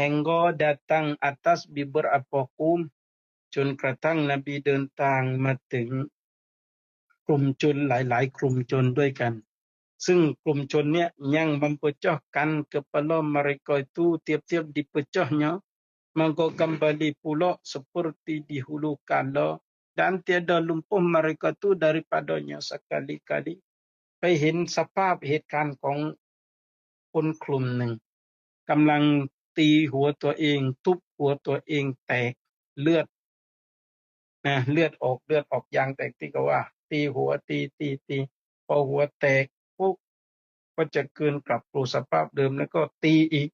hingga datang atas beberapa kaum จนกระทั่งนบีเดินทางมาถึงกลุ่มชนหลาย ๆ กลุ่มชนด้วยกัน ซึ่งกลุ่มชนเนี่ยยัง memecahkan kepala mereka itu tiap-tiap dipecahnya maka kembali pula seperti dihulu kala dan tiada lumpuh mereka tu daripadanya sekali-kali ไปเห็นสภาพเหตุการณ์ของคนกลุ่มหนึ่งกำลัง ตีหัวตัวเอง ทุบหัวตัวเองแตกเลือดนะเลือดออกเลือดออกยางแตกที่ก็ว่า ตีหัวตีตีตีพอหัวแตกปุ๊บก็จะเกินกลับสู่สภาพเดิมแล้วก็ตีอีก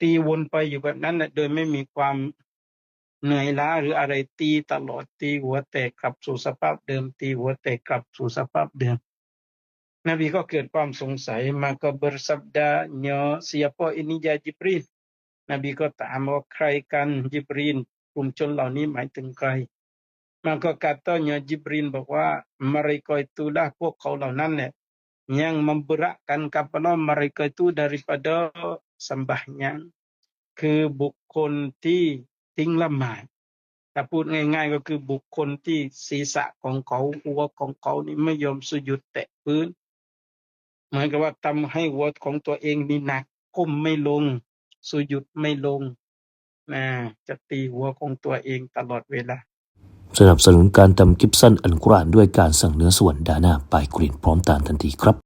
ตีวนไปอยู่แบบนั้นนะโดยไม่มีความเหนื่อยล้าหรืออะไรตีตลอดตีหัวแตกกลับสู่สภาพเดิม ตีหัวแตกกลับสู่สภาพเดิม นบีก็เกิดความสงสัย maka bersabdanya siapa ini ya Jibril นบีก็ถามว่าใครกันยิบรีนกลุ่มชนเหล่านี้หมายถึงใคร maka katanya Jibril บอกว่า mereka itulah พวกเขาเหล่านั้นแหละ yang memberatkan kepala mereka itu daripada sembahnya คือบุคคลที่ทิ้งละหมาดถ้าพูดง่าย ๆ ก็คือบุคคลที่ศีรษะของเขาหัวของเขานี่ไม่ยอมสุยุดแตะพื้น เหมือนกับว่าทำให้หัวของตัวเองนี่หนักก้มไม่ลง สุยุดไม่ลงนะจะตีหัวของตัวเองตลอดเวลา สนับสนุนการทำคลิปสั้นอันกรานด้วยการสั่งเนื้อส่วนดาหน้าปลายกรีนพร้อมตามทันทีครับ